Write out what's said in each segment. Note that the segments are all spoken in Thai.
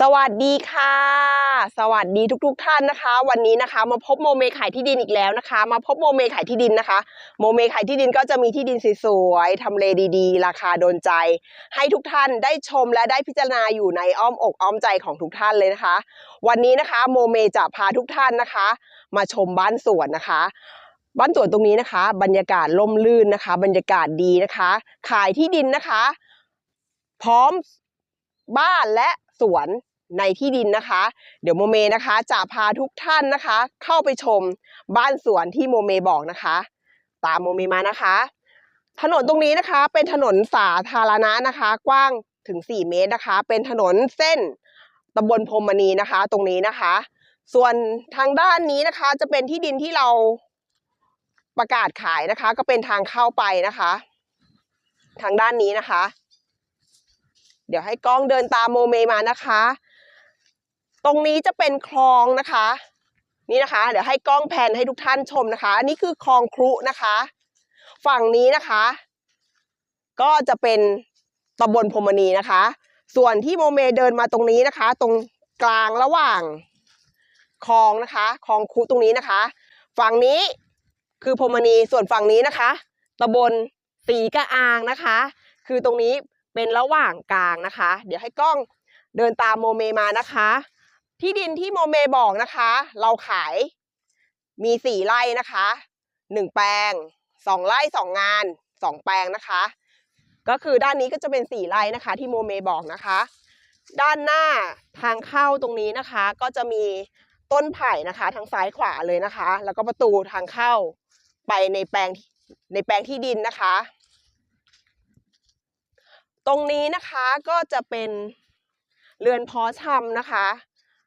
สวัสดีค่ะ สวัสดีทุกๆท่านนะคะ วันนี้นะคะ มาพบโมเมขายที่ดินอีกแล้วนะคะ มาพบโมเมขายที่ดินนะคะ โมเมขายที่ดินก็จะมีที่ดินสวยๆทำเลดีๆ ราคาโดนใจ ให้ทุกท่านได้ชมและได้พิจารณาอยู่ในอ้อมอกอ้อมใจของทุกท่านเลยนะคะ วันนี้นะคะโมเมจะพาทุกท่านนะคะ มาชมบ้านสวนนะคะบ้านสวนตรงนี้นะคะ บรรยากาศร่มรื่นนะคะ บรรยากาศดีนะคะ ขายที่ดินนะคะ พร้อมบ้านและ สวนในที่ดินนะคะ เดี๋ยวโมเมนะคะจะพาทุกท่านนะคะ เข้าไปชมบ้านสวนที่โมเมบอกนะคะ ตามโมเมมานะคะ ถนนตรงนี้นะคะ เป็นถนนสาธารณะนะคะ กว้างถึง 4 เมตรนะคะ เป็นถนนเส้นตำบลพรหมณีนะคะ ตรงนี้นะคะ ส่วนทางด้านนี้นะคะจะเป็นที่ดินที่เราประกาศขายนะคะ ก็เป็นทางเข้าไปนะคะ ทางด้านนี้นะคะ เดี๋ยวให้กล้องเดินตามโมเมมานะคะ ตรงนี้จะเป็นคลองนะคะ นี่นะคะ เดี๋ยวให้กล้องแพนให้ทุกท่านชมนะคะ อันนี้คือคลองครุนะคะ ฝั่งนี้นะคะ ก็จะเป็นตำบลพรมณีนะคะ ส่วนที่โมเมเดินมาตรงนี้นะคะ ตรงกลางระหว่างคลองนะคะคลองครุตรงนี้นะคะ ฝั่งนี้คือพรมณีส่วนฝั่งนี้นะคะตำบลสีกระอางนะคะ คือตรงนี้ เป็นระหว่างกลางนะคะ เดี๋ยวให้กล้องเดินตามโมเมมานะคะ ที่ดินที่โมเมบอกนะคะ เราขายมีสี่ไร่นะคะหนึ่งแปลงสองไร่สองงานสองแปลงนะคะ ก็คือด้านนี้ก็จะเป็นสี่ไร่นะคะ ที่โมเมบอกนะคะ ด้านหน้าทางเข้าตรงนี้นะคะ ก็จะมีต้นไผ่นะคะทางซ้ายขวาเลยนะคะ แล้วก็ประตูทางเข้าไปในแปลงในแปลงที่ดินนะคะ ตรงนี้นะคะก็จะเป็นเรือนเพาะชำนะคะ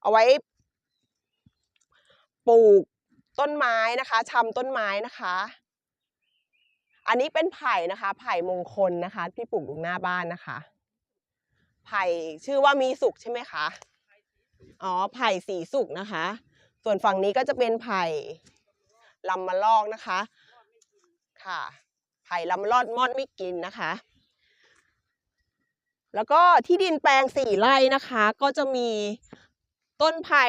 เอาไว้ ปลูกต้นไม้นะคะชำต้นไม้นะคะ อันนี้เป็นไผ่นะคะ ไผ่มงคลนะคะ ที่ปลูกอยู่หน้าบ้านนะคะ ไผ่ชื่อว่ามีสุกใช่ไหมคะอ๋อไผ่สีสุกนะคะ ส่วนฝั่งนี้ก็จะเป็นไผ่ลำมะลอกนะคะ ค่ะ ไผ่ลำมะลอดมอดไม่กินนะคะ แล้วก็ที่ดินแปลงสี่ไร่นะคะ ก็จะมีต้นไผ่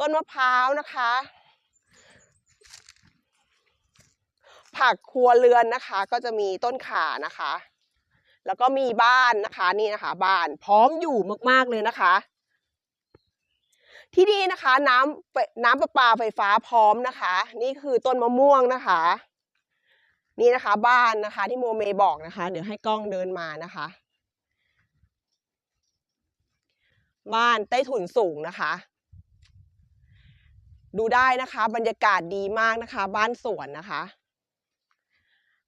ต้นมะพร้าวนะคะ ผักครัวเรือนนะคะ ก็จะมีต้นข่านะคะ แล้วก็มีบ้านนะคะนี่นะคะ บ้านพร้อมอยู่มากๆเลยนะคะ ที่นี่นะคะ น้ำน้ำประปาไฟฟ้าพร้อมนะคะ นี่คือต้นมะม่วงนะคะ นี่นะคะ บ้านนะคะ ที่โมเมบอกนะคะ เดี๋ยวให้กล้องเดินมานะคะ บ้านใต้ถุนสูงนะคะ ดูได้นะคะ บรรยากาศดีมากนะคะ บ้านสวนนะคะ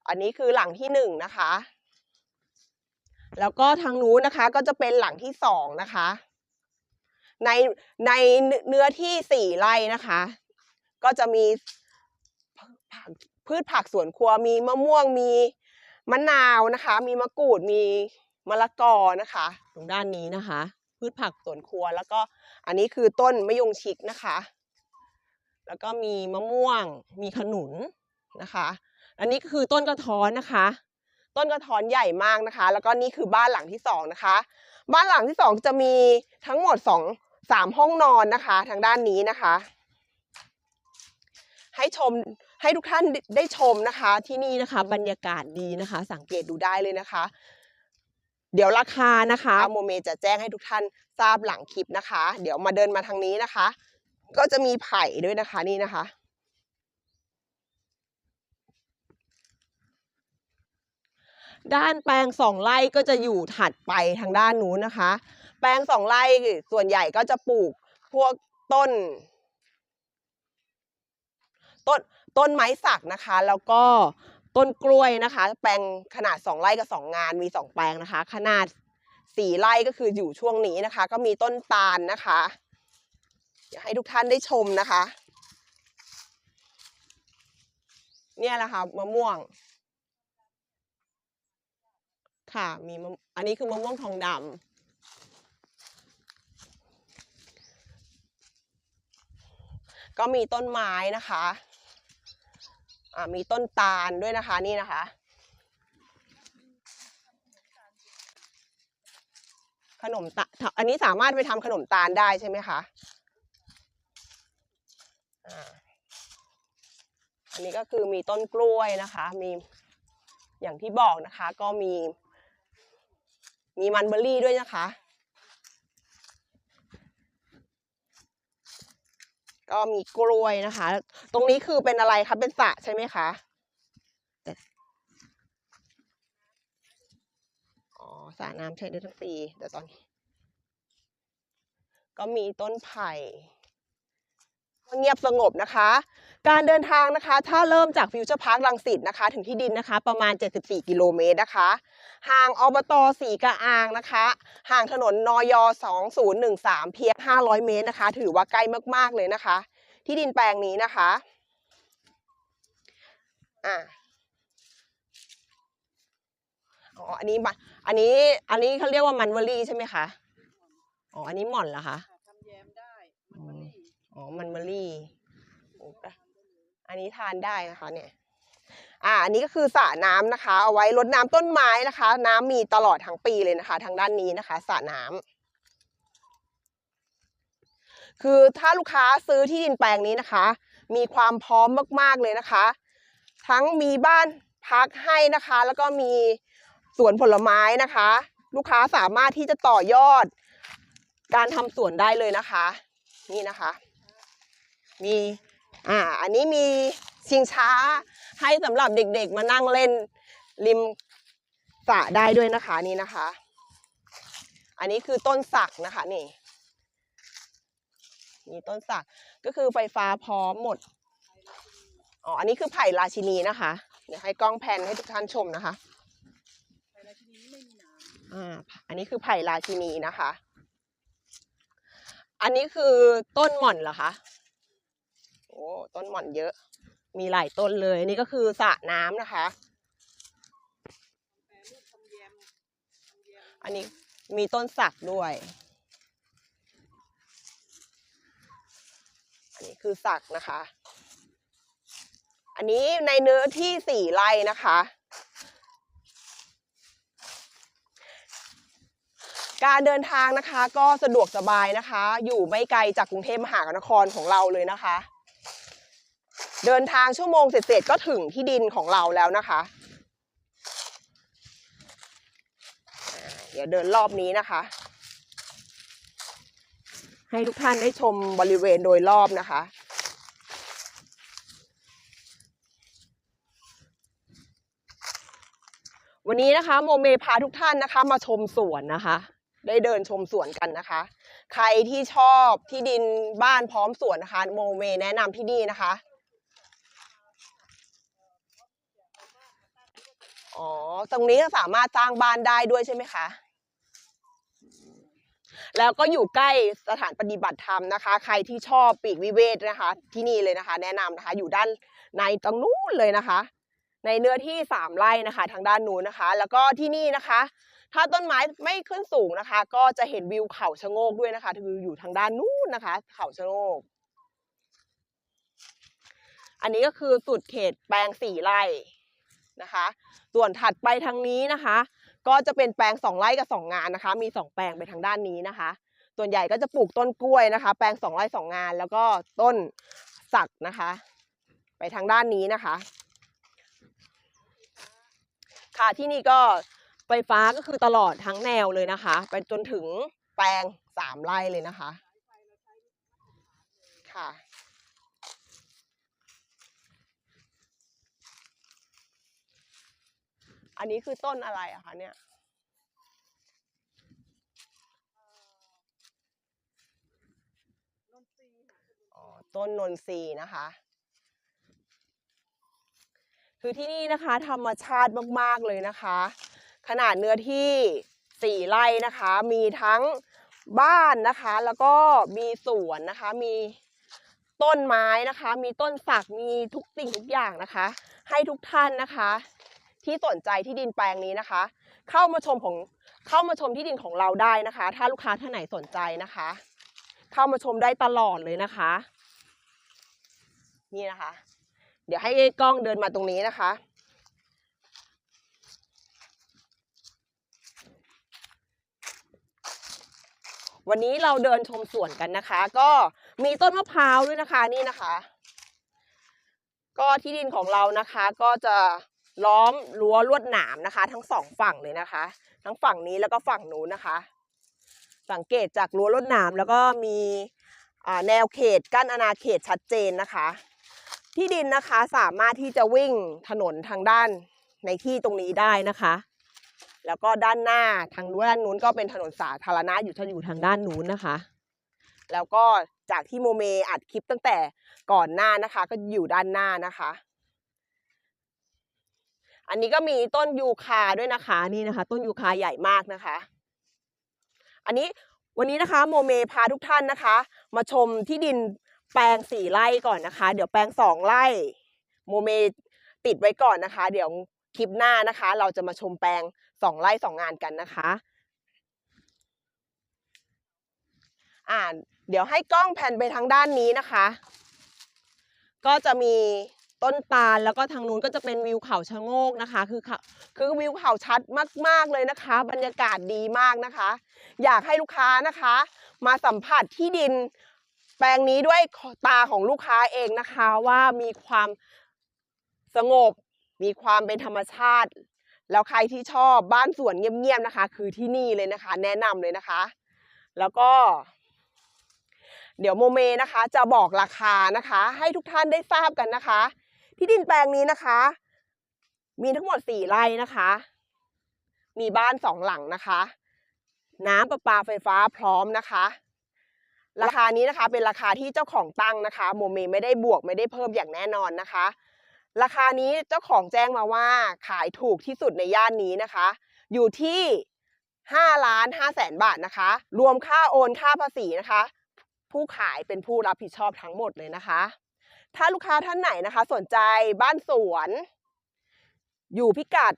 อันนี้คือหลังที่หนึ่งนะคะ แล้วก็ทางนู้นนะคะ ก็จะเป็นหลังที่สองนะคะ ในในเนื้อที่สี่ไร่นะคะ ก็จะมีพืชผักสวนครัวมีมะม่วงมีมะนาวนะคะ มีมะกรูดมีมะละกอนะคะ ตรงด้านนี้นะคะ พืชผักสวนครัว แล้วก็อันนี้คือต้นมะยงชิดนะคะ แล้วก็มีมะม่วง มีขนุนนะคะ อันนี้ก็คือต้นกระท้อนนะคะ ต้นกระท้อนใหญ่มากนะคะ แล้วก็นี่คือบ้านหลังที่สองนะคะ บ้านหลังที่สองจะมีทั้งหมดสองสามห้องนอนนะคะ ทางด้านนี้นะคะ ให้ชมให้ทุกท่านได้ชมนะคะที่นี่นะคะ บรรยากาศดีนะคะ สังเกตดูได้เลยนะคะ เดี๋ยวราคานะคะโมเมจะแจ้งให้ทุกท่านทราบหลังคลิปนะคะ เดี๋ยวมาเดินมาทางนี้นะคะ ก็จะมีไผ่ด้วยนะคะนี่นะคะ ด้านแปลงสองไร่ก็จะอยู่ถัดไปทางด้านนู้นนะคะ แปลงสองไร่ส่วนใหญ่ก็จะปลูกพวกต้น ต้นต้นไม้สักนะคะ แล้วก็ ต้นกล้วยนะคะ แปลงขนาดสองไร่กับสองงานมีสองแปลงนะคะ ขนาดสี่ไร่ก็คืออยู่ช่วงนี้นะคะ ก็มีต้นตาลนะคะอยากให้ทุกท่านได้ชมนะคะ เนี่ยแหละค่ะมะม่วง ค่ะมีมะอันนี้คือมะม่วงทองดำก็มีต้นไม้นะคะ มีต้นตาลด้วยนะคะนี่นะคะ ขนมตาอันนี้สามารถไปทำขนมตาลได้ใช่ไหมคะออันนี้ก็คือมีต้นกล้วยนะคะ มีอย่างที่บอกนะคะ ก็มี มีมันเบอร์รี่ด้วยนะคะ ก็มีกล้วยนะคะ ตรงนี้คือเป็นอะไรคะเป็นสระใช่ไหมคะอ๋อสระน้ำใช้ได้ทั้งปีเดี๋ยวตอนนี้ ก็มีต้นไผ่ เงียบสงบนะคะ การเดินทางนะคะ ถ้าเริ่มจากฟิวเจอร์พาร์คลังสิตนะคะ ถึงที่ดินนะคะ ประมาณ 74 กิโลเมตรนะคะ ห่างอบตสีกระอางนะคะ ห่างถนนนอย2013 เพียง 500 เมตรนะคะ ถือว่าใกล้มากๆเลยนะคะ ที่ดินแปลงนี้นะคะอ่าอ๋ออันนี้มันอันนี้อันนี้เขาเรียกว่ามันวอรี่ใช่ไหมคะอ๋ออันนี้หม่อนเหรอคะ ทำแยมได้ อืม อ๋อ มันเมอรี่อันนี้ทานได้นะคะเนี่ย อ่า อันนี้ก็คือสระน้ำนะคะ เอาไว้รดน้ำต้นไม้นะคะ น้ำมีตลอดทั้งปีเลยนะคะ ทางด้านนี้นะคะสระน้ำคือถ้าลูกค้าซื้อที่ดินแปลงนี้นะคะ มีความพร้อมมากๆเลยนะคะ ทั้งมีบ้านพักให้นะคะ แล้วก็มีสวนผลไม้นะคะ ลูกค้าสามารถที่จะต่อยอด การทำสวนได้เลยนะคะ นี่นะคะ มีอ่าอันนี้มีชิงช้าให้สำหรับเด็กๆมานั่งเล่นริมสระได้ด้วยนะคะนี่นะคะ อันนี้คือต้นสักนะคะนี่มีต้นสักก็คือไฟฟ้าพร้อมหมดอ๋ออันนี้คือไผ่ราชินีนะคะ เดี๋ยวให้กล้องแพนให้ทุกท่านชมนะคะแต่ละชนิดไม่มีนามอ่าอันนี้คือไผ่ราชินีนะคะ อันนี้คือต้นหม่อนเหรอคะ โอ้ต้นหม่อนเยอะ มีหลายต้นเลยนี่ก็คือสระน้ำนะคะ อันนี้มีต้นสักด้วย อันนี้คือสักนะคะ อันนี้ในเนื้อที่สี่ไร่นะคะ การเดินทางนะคะก็สะดวกสบายนะคะ อยู่ไม่ไกลจากกรุงเทพมหานครของเราเลยนะคะ เดินทางชั่วโมงเสร็จๆก็ถึงที่ดินของเราแล้วนะคะ เดี๋ยวเดินรอบนี้นะคะ ให้ทุกท่านได้ชมบริเวณโดยรอบนะคะวันนี้นะคะโมเมพาทุกท่านนะคะ มาชมสวนนะคะ ได้เดินชมสวนกันนะคะ ใครที่ชอบที่ดินบ้านพร้อมสวนนะคะ โมเมแนะนำที่นี่นะคะ อ๋อ ตรงนี้สามารถสร้างบ้านได้ด้วยใช่ไหมคะ แล้วก็อยู่ใกล้สถานปฏิบัติธรรมนะคะ ใครที่ชอบปีกวิเวทนะคะ ที่นี่เลยนะคะ แนะนำนะคะ อยู่ด้านในตรงนู้นเลยนะคะ ในเนื้อที่สามไร่นะคะ ทางด้านนู้นนะคะ แล้วก็ที่นี่นะคะ ถ้าต้นไม้ไม่ขึ้นสูงนะคะ ก็จะเห็นวิวเขาชะโงกด้วยนะคะคืออยู่ทางด้านนู้นนะคะ เขาชะโงก อันนี้ก็คือสุดเขตแปลงสี่ไร่ นะคะ ส่วนถัดไปทางนี้นะคะ ก็จะเป็นแปลงสองไร่กับสองงานนะคะ มีสองแปลงไปทางด้านนี้นะคะ ส่วนใหญ่ก็จะปลูกต้นกล้วยนะคะ แปลงสองไร่สองงาน แล้วก็ต้นสักนะคะ ไปทางด้านนี้นะคะ ค่ะที่นี่ก็ไฟฟ้าก็คือตลอดทั้งแนวเลยนะคะ ไปจนถึงแปลงสามไร่เลยนะคะ ค่ะ นนี้คือต้นอะไรอะคะเนี่ยนนทรีย์ค่ะอ๋อต้นนนทรีย์นะคะ คือที่นี่นะคะ ธรรมชาติมาก ๆ เลยนะคะ ขนาดเนื้อที่สี่ไร่นะคะ มีทั้งบ้านนะคะ แล้วก็มีสวนนะคะ มีต้นไม้นะคะ มีต้นสัก มีทุกสิ่งทุกอย่างนะคะ ให้ทุกท่านนะคะ ที่สนใจที่ดินแปลงนี้นะคะ เข้ามาชมของเข้ามาชมที่ดินของเราได้นะคะ ถ้าลูกค้าท่านไหนสนใจนะคะ เข้ามาชมได้ตลอดเลยนะคะ นี่นะคะ เดี๋ยวให้กล้องเดินมาตรงนี้นะคะ วันนี้เราเดินชมสวนกันนะคะ ก็มีต้นมะพร้าวด้วยนะคะนี่นะคะ ก็ที่ดินของเรานะคะก็จะ ล้อมรั้วลวดหนามนะคะ ทั้งสองฝั่งเลยนะคะ ทั้งฝั่งนี้แล้วก็ฝั่งนู้นนะคะ สังเกตจากรั้วลวดหนามแล้วก็มีแนวเขตกั้นอาณาเขตชัดเจนนะคะ ที่ดินนะคะสามารถที่จะวิ่งถนนทางด้านในที่ตรงนี้ได้นะคะ แล้วก็ด้านหน้าทางด้านนู้นก็เป็นถนนสาธารณะอยู่ทางอยู่ทางด้านนู้นนะคะ แล้วก็จากที่โมเมอัดคลิปตั้งแต่ก่อนหน้านะคะ ก็อยู่ด้านหน้านะคะ อันนี้ก็มีต้นยูคาด้วยนะคะนี่นะคะ ต้นยูคาใหญ่มากนะคะ อันนี้วันนี้นะคะโมเมพาทุกท่านนะคะ มาชมที่ดินแปลงสี่ไร่ก่อนนะคะ เดี๋ยวแปลงสองไร่โมเมติดไว้ก่อนนะคะ เดี๋ยวคลิปหน้านะคะ เราจะมาชมแปลงสองไร่สองงานกันนะคะอ่าเดี๋ยวให้กล้องแผ่นไปทางด้านนี้นะคะ ก็จะมี ต้นตาลแล้วก็ทางนู้นก็จะเป็นวิวเขาชะโงกนะคะ คือคือวิวเขาชัดมาก ๆ เลยนะคะ บรรยากาศดีมากนะคะ อยากให้ลูกค้านะคะ มาสัมผัสที่ดิน แปลงนี้ด้วยตาของลูกค้าเองนะคะว่ามีความสงบ มีความเป็นธรรมชาติ แล้วใครที่ชอบบ้านสวนเงียบๆนะคะ คือที่นี่เลยนะคะ แนะนำเลยนะคะ แล้วก็เดี๋ยวโมเมนะคะจะบอกราคานะคะ ให้ทุกท่านได้ทราบกันนะคะ ที่ดินแปลงนี้นะคะ มีทั้งหมดสี่ไร่นะคะ มีบ้านสองหลังนะคะ น้ำประปาไฟฟ้าพร้อมนะคะ ราคานี้นะคะเป็นราคาที่เจ้าของตั้งนะคะโมเมไม่ได้บวกไม่ได้เพิ่มอย่างแน่นอนนะคะ ราคานี้เจ้าของแจ้งมาว่าขายถูกที่สุดในย่านนี้นะคะ อยู่ที่5ล้าน5แสนบาทนะคะ รวมค่าโอนค่าภาษีนะคะ ผู้ขายเป็นผู้รับผิดชอบทั้งหมดเลยนะคะ ถ้าลูกค้าท่านไหนนะคะ สนใจบ้านสวน อยู่พิกัด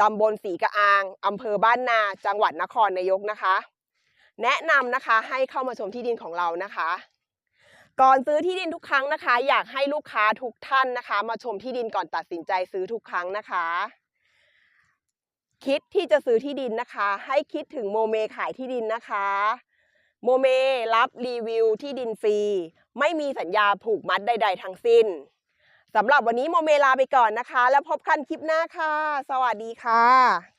ตำบลศรีกระอางอำเภอบ้านนา จังหวัดนครนายกนะคะ แนะนำนะคะให้เข้ามาชมที่ดินของเรานะคะ ก่อนซื้อที่ดินทุกครั้งนะคะ อยากให้ลูกค้าทุกท่านนะคะ มาชมที่ดินก่อนตัดสินใจซื้อทุกครั้งนะคะ คิดที่จะซื้อที่ดินนะคะ ให้คิดถึงโมเมขายที่ดินนะคะ โมเมรับรีวิวที่ดินฟรี ไม่มีสัญญาผูกมัดใด ๆ ทั้งสิ้นสำหรับวันนี้โมเมลาไปก่อนนะคะ แล้วพบกันคลิปหน้าค่ะ สวัสดีค่ะ